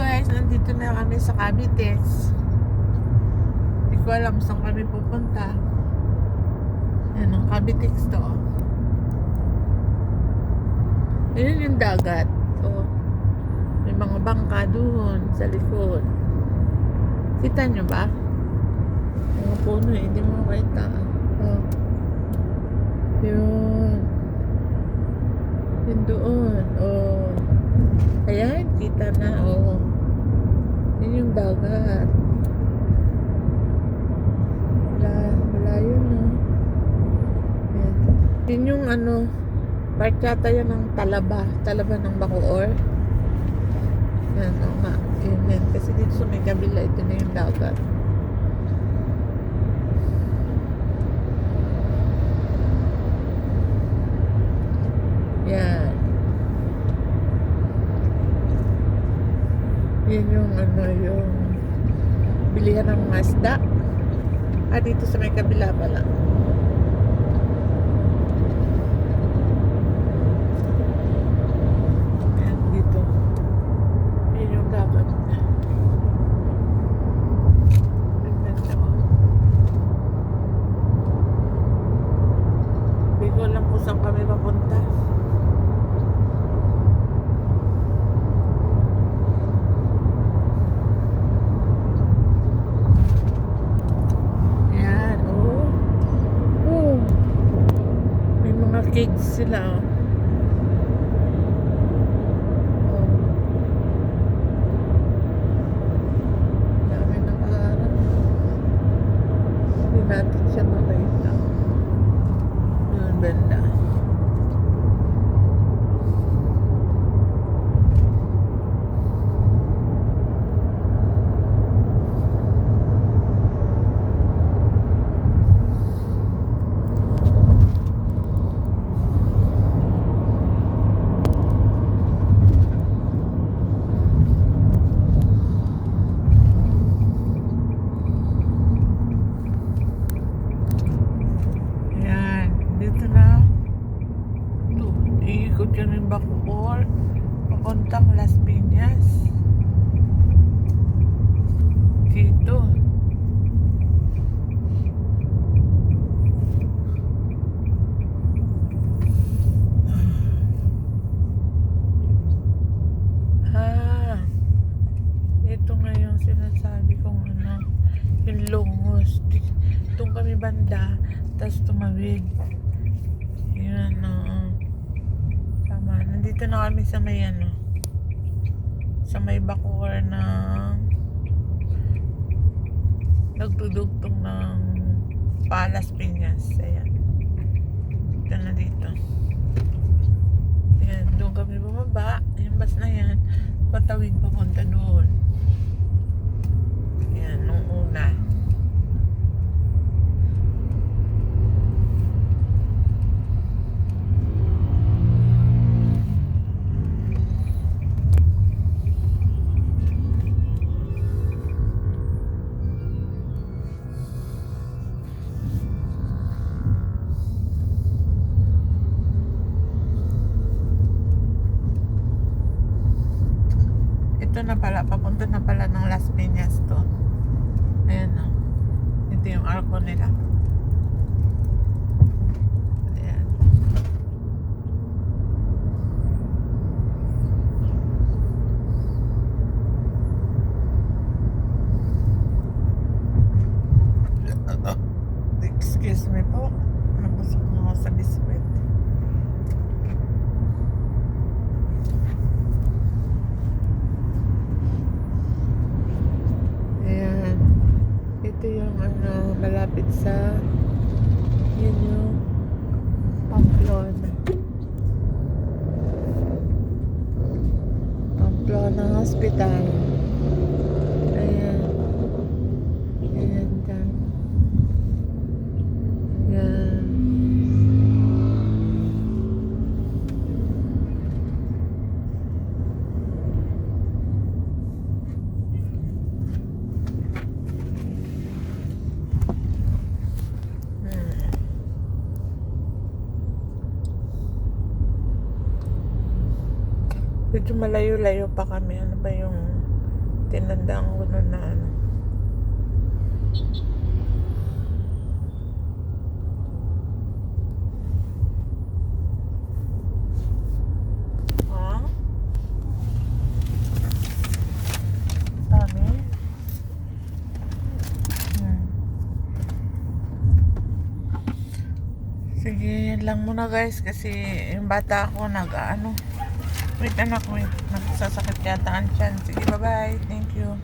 guys, nandito na kami sa Cavitex. Hindi ko alam saan kami pupunta. Yan ang Cavitex to. Ayun yung dagat. Oh. May mga bangka doon sa likod. Kita nyo ba? Mga puno eh, hindi mo makita. Oh. Yun. Yun doon. Oh. Ayan, kita na. Oh. Yun yung dagat. Wala, wala yun, no? Yan. Yun yung ano, part yata yan ng talaba. Talaba ng Bacoor. Yan, o nga. Yun yan. Kasi dito sa may kabila, ito na yung dagat. Yan. Yan yung ano yung bilihan ng Mazda. Ah, dito sa may kabila pala. Dito. Yan yung ganda, oh. Hindi ko alam kung saan kami papunta. Yan, oh. Oh. Cakes sila, oh. Oh. Natin siya makita. Yun, banda. Ayan, dito na. Ito, yung Bacoor. Papuntang Las Piñas. Dito. Ah, ito nga sinasabi kong ano, yung lungos. Di- Doon kami banda, tapos tumawid. Yun, oo. Nandito na kami sa may ano, sa may Bacoor na nagdudugtong ng Palas Piñas. Ayan. Dito na dito. Ayan, doon kami bumaba. Yung bus na yan, patawid papunta doon. Na pala, papunta na pala ng Las Piñas to. Ayan o. Ito yung arko nila. Ayan. Excuse me po. Nabusog na ako sa biskwit. Ayan. Ito yung ano, malapit sa yun yung Pamplona. Pamplona Hospital. Ayan. Ayan dyan. Ayan. Hmm. Medyo malayo-layo pa kami. Ano ba yung Tinandaan ko nun na ano. Dami. Hmm. Sige, yan lang muna guys kasi yung bata ko nag Wait anak, wait. Nagsasakit yata ang tiyan. Sige, bye-bye. Thank you.